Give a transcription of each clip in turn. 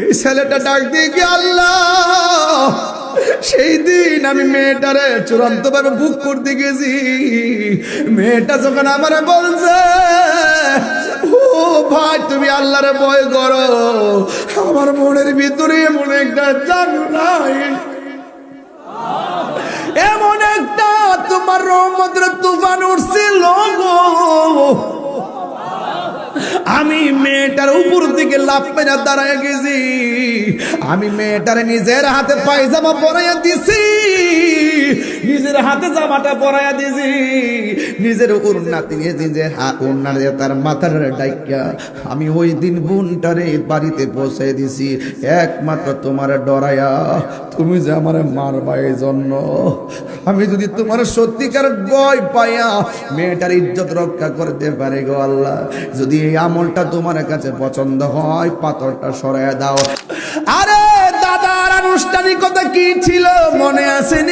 এই ছেলেটা ডাক দিয়ে কি আল্লাহ? সেই দিন আমি মেয়েটারে চূড়ান্ত ভাবে বুক করতে গেছি। মেয়েটা যখন আমার বলছে, ও ভাই, তুমি আল্লাহরে ভয় করো। আমার মনের ভিতরে এমন একটা জানো নাই। এমন একটা তোমার রহমতের তুফান উঠছিল গো। আমি মেয়েটার উপর দিকে লাভ মেরা দাঁড়ায় গেছি। আমি মেয়েটার নিজের হাতে পায়জামা পরাইয়া দিছি। নিজের হাতে জামাটা পরাইয়া দিছি নিজের উন্নাতি নিয়ে নিজের উন্না তার মাথার ডাইকা। আমি ওই দিন বোনটারে বাড়িতে পৌঁছে দিছি একমাত্র তোমার ডরায়া তুমি যে আমার মারবা এই জন্য আমি যদি তোমার সত্যিকার ভয় পাইয়া মেয়েটার ইজ্জত রক্ষা করতে পারে গো আল্লাহ, যদি এই আমলটা তোমার কাছে পছন্দ হয়, পাথরটা সরাইয়া দাও। আরে দাদার আনুষ্ঠানিকতা কি ছিল? মনে আসেনি?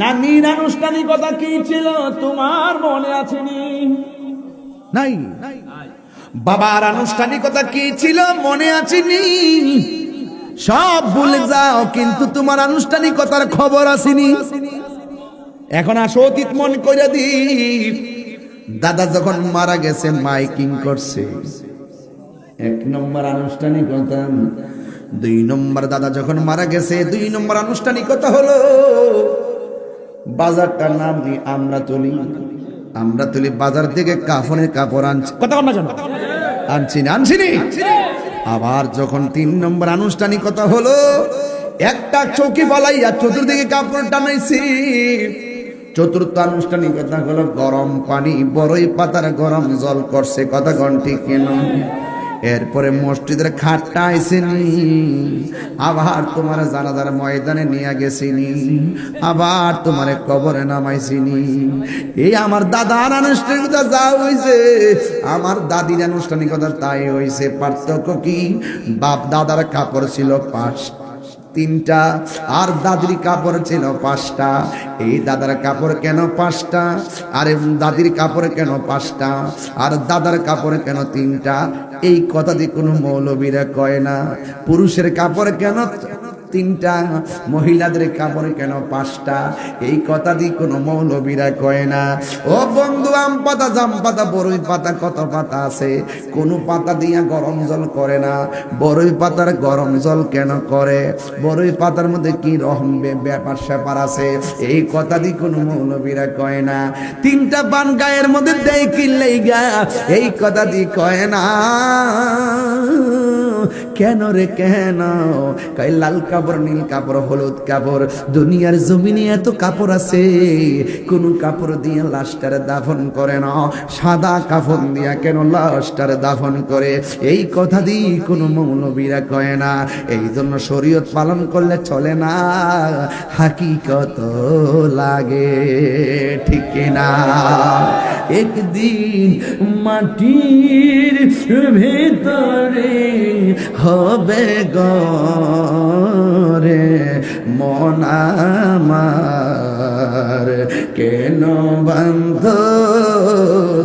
নানির আনুষ্ঠানিকতা কি ছিল তোমার মনে আসেনি নাই। বাবার আনুষ্ঠানিকতা কি ছিল মনে আসেনি সব ভুলে যাও, কিন্তু তোমার আনুষ্ঠানিকতার খবর আসেনি। এখন আসো অতীত মন করে দি দাদা যখন মারা গেছে, মাইকিং করছে। এক নম্বর আনুষ্ঠানিকতা, দুই নম্বর দাদা যখন মারা গেছে, দুই নম্বর আনুষ্ঠানিকতা হলো বাজারটার নাম নি আমরা তুলি। আমরা তুলি বাজার থেকে কাফনের কাপড় আনছি। কথা বল না জানো আনছি না আনছি নি? আবার যখন তিন নম্বর আনুষ্ঠানিকতা হলো একটা চৌকি ফালাইয়া চতুর্দিকে কাপড় টানাইছি। চতুর্থ আনুষ্ঠানিকতা হলো গরম পানি বড়ই পাতার গরম জল করছে কথা ঘন্টি কেন? এরপরে মসজিদের খাটটা আইসিনি। আবার তোমার জানাজার ময়দানে নিয়ে গেছিনি। আবার তোমার কবরে নামাইছিনি। এই আমার দাদার আনুষ্ঠানিকতা যা হইছে, আমার দাদির আনুষ্ঠানিকতা তাই হইছে। পার্থক্য কি? বাপ দাদার কাপড় ছিল পাঁচ, তিনটা, আর দাদির কাপড় ছিল পাঁচটা। এই দাদার কাপড় কেন পাঁচটা? আর দাদির কাপড় কেন পাঁচটা? আর দাদার কাপড় কেন তিনটা? এই কথা দিয়ে কোনো মৌলবীরা কয় না পুরুষের কাপড় কেন তিনটা, মহিলাদের কাপড় কেন পাঁচটা? এই কথা দিয়ে কোনো মৌলবীরা কয় না। ও বন্ধু, আম পাতা, জাম পাতা বড়ই পাতা, কত পাতা আছে? কোনো পাতা দিয়া গরম জল করে না। বড়ই পাতার গরম জল কেন করে? বড়ই পাতার মধ্যে কি রহম ব্যাপার স্যাপার আছে? এই কথা দিয়ে কোনো মৌলবীরা কয় না। তিনটা পান গায়ের মধ্যে দেয় কিনলেই গা এই কথা দিয়ে কয় না। কেন রে কেন? কয় লাল কাপড়, নীল কাপড়, হলুদ কাপড়? দুনিয়ার জমিনে এত কাপড় আছে, কোন কাপড় দিয়ে লাশটারে দাফন করে না। সাদা কাফন দিয়া কেন লাশটারে দাফন করে? এই কথা দিয়ে কোনো মৌলবীরা কয় না। এই জন্য শরীয়ত পালন করলে চলে না। হাকিকত লাগে, ঠিক না একদিন মাটির ভেতরে হবে গরে মন আমার। কেন বন্ধ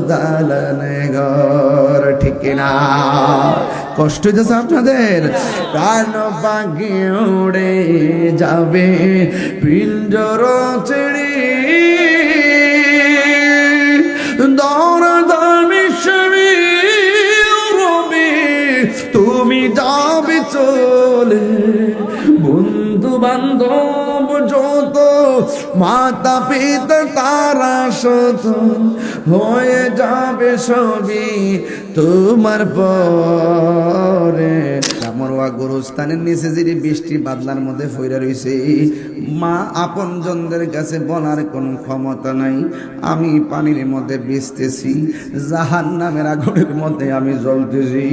দালান ঘর? ঠিক না কষ্ট হইতেছে আপনাদের? প্রাণ পাখি উড়ে যাবে পিঞ্জর ছেড়ে দর দামি রবি, তুমি যাবে চলে। বন্ধু বান্ধব যত মাতা পিতা তারা শত হয়ে যাবে সবই তোমার পরে। ওয়া গোরস্থানের নিচে যে বৃষ্টি বাদলার মধ্যে ফইরা রয়েছে মা আপন জনদের কাছে বলার কোনো ক্ষমতা নাই। আমি পানির মধ্যে ভিজতেছি জাহান নামের আগুনের মধ্যে আমি জ্বলতেছি।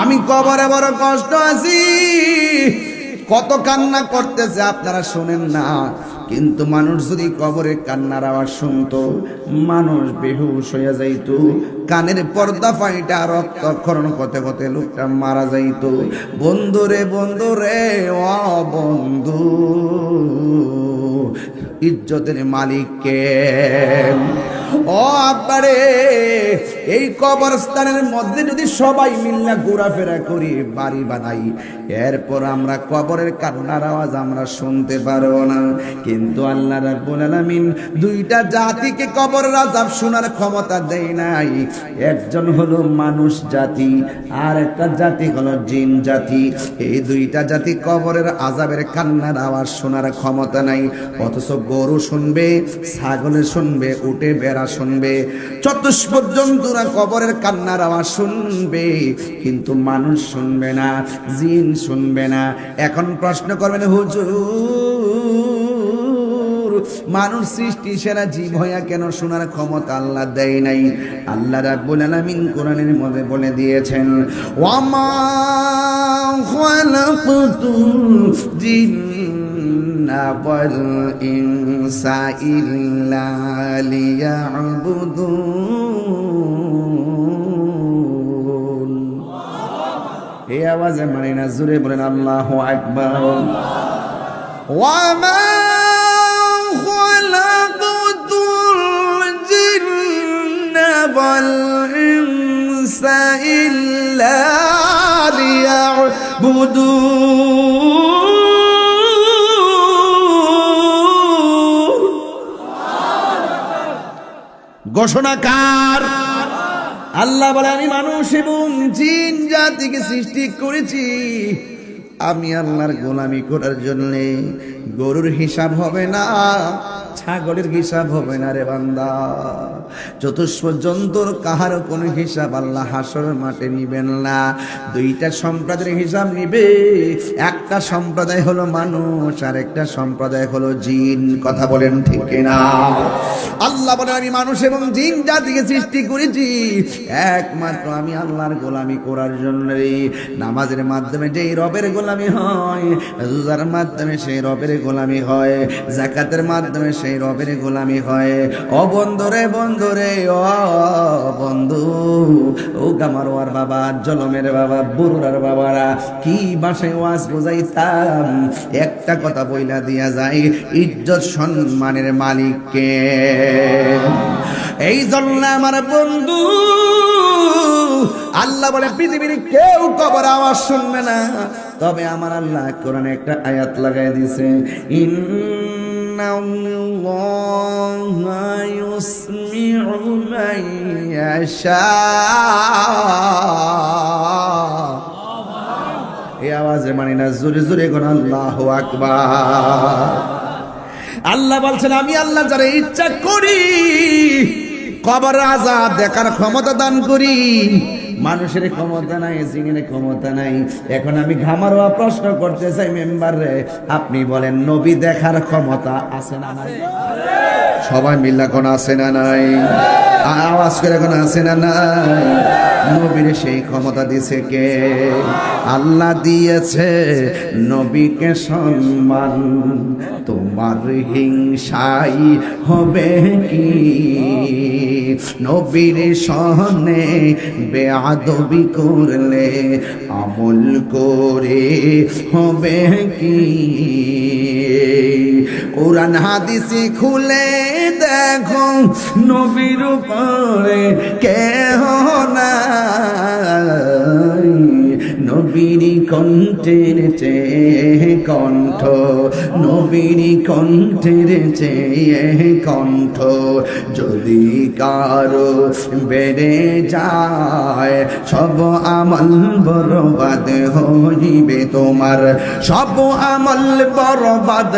আমি কবরে বড় কষ্ট আছি, কত কান্না করতেছে আপনারা শোনেন না। কিন্তু মানুষ যদি কবরে কান্নার আওয়াজ শুনত, মানুষ বেহুশ হইয়া যাইত। কানের পর্দা ফাইটা রক্তক্ষরণ করতে করতে লোকটা মারা যাইত। বন্ধুরে বন্ধুরে, ও বন্ধু, ইজ্জতের মালিককে ও আব্বারে, এই কবরস্থানের মধ্যে যদি সবাই মিল্লা ঘোরাফেরা করি, বাড়ি বানাই, এরপর আমরা কবরের কান্নার আওয়াজ আমরা শুনতে পারব না। কিন্তু আল্লাহ রাব্বুল আলামিন দুইটা জাতিকে কবরের আযাব শোনার ক্ষমতা দেয় নাই। একজন হলো মানুষ জাতি, আর একটা জাতি হলো জিন জাতি। এই দুইটা জাতি কবরের আজাবের কান্নার আওয়াজ শোনার ক্ষমতা নাই। অথচ গরু শুনবে, ছাগলে শুনবে উটে বেড়া শুনবে। চতুষ্পদ জন্তুরা কবরের কান্নার আওয়াজ শুনবে। কিন্তু মানুষ শুনবে না, জিন শুনবে না। এখন প্রশ্ন করবেন, হুজুর, মানুষ সৃষ্টি সেরা জীব হইয়া কেন শোনার ক্ষমতা আল্লাহ দেয় নাই? আল্লাহ রাব্বুল আলামিন কোরআনের মধ্যে বলে দিয়েছেন ওয়ামা খালাকতুল জিন্না ওয়াল ইনসা ইল্লা লিয়াবুদুন এই আওয়াজে মানে না জুড়ে বলেন আল্লাহু আকবার ওয়ামা خلقت الجن والإنس إلا ليعبدون ঘোষণাকার আল্লাহ বলে, আমি মানুষ এবং জিন জাতিকে সৃষ্টি করেছি। আমি আল্লাহর গোলামি করার জন্য গরুর হিসাব হবে না, ছাগলের হিসাব হবে না রে বান্দা। চতুষ্প জন্তুর কাহার কোনো হিসাব আল্লাহ হাসর মাঠে নিবেন না। দুইটা সম্প্রদায়ের হিসাব নিবে, একটা সম্প্রদায় হলো মানুষ আর একটা সম্প্রদায় হলো জিন। কথা বলেন ঠিক না আল্লাহ বলে আমি মানুষ এবং জিন জাতিকে সৃষ্টি করেছি। একমাত্র আমি আল্লাহর গোলামি করার জন্য নামাজের মাধ্যমে যেই রবের গোলামি হয়, রোজার মাধ্যমে সেই রবের গোলামি হয়, জাকাতের মাধ্যমে সেই রবের গোলামি হয়। ও বন্ধুরে বন্ধুরে ও বন্ধু, ও গামারোয়ার বাবা, জলমের বাবা বুড়ার বাবারা, কি বাসায় ওয়াজ বোঝাইতাম? একটা কথা বইলা দিয়া যায় ইজ্জত সম্মানের মালিককে। এই জন্য আমার বন্ধু, আল্লাহ বলে, পৃথিবীর কেউ কবর আওয়াজ শুনবে না। তবে আমার আল্লাহ কোরআনে একটা আয়াত লাগাই ইয়াশা। এই আওয়াজে মানি না, জোরে জোরে কোন আল্লাহু আকবার। আল্লাহ বলছেন, আমি আল্লাহ যারা ইচ্ছা করি কবর আজাদ দেখার ক্ষমতা দান করি। মানুষের ক্ষমতা নাই, জিনের ক্ষমতা নাই। এখন আমি ঘামারোয়া প্রশ্ন করতে চাই, মেম্বার রে, আপনি বলেন, নবী দেখার ক্ষমতা আছে না নাই? সবাই মিল্লা কোন আছে না নাই? আওয়াজ করে কোন আছে না নাই? নবীর সেই ক্ষমতা দিছে কে? আল্লাহ দিয়েছে নবীকে সম্মান। তোমার হিংসাই হবে কি? নবীর সহনে বেআদবি করলে আমল করে হবে কি? কোরআন হাদিসে খুলে দেখো, নবীর উপরে কেহ নাই। নবীর কণ্ঠের চেয়ে কণ্ঠ, নবীর কণ্ঠের চেয়ে কণ্ঠ যদি কারও বেড়ে যায়, সব আমল বরবাদ হইবে তোমার, সব আমল বরবাদ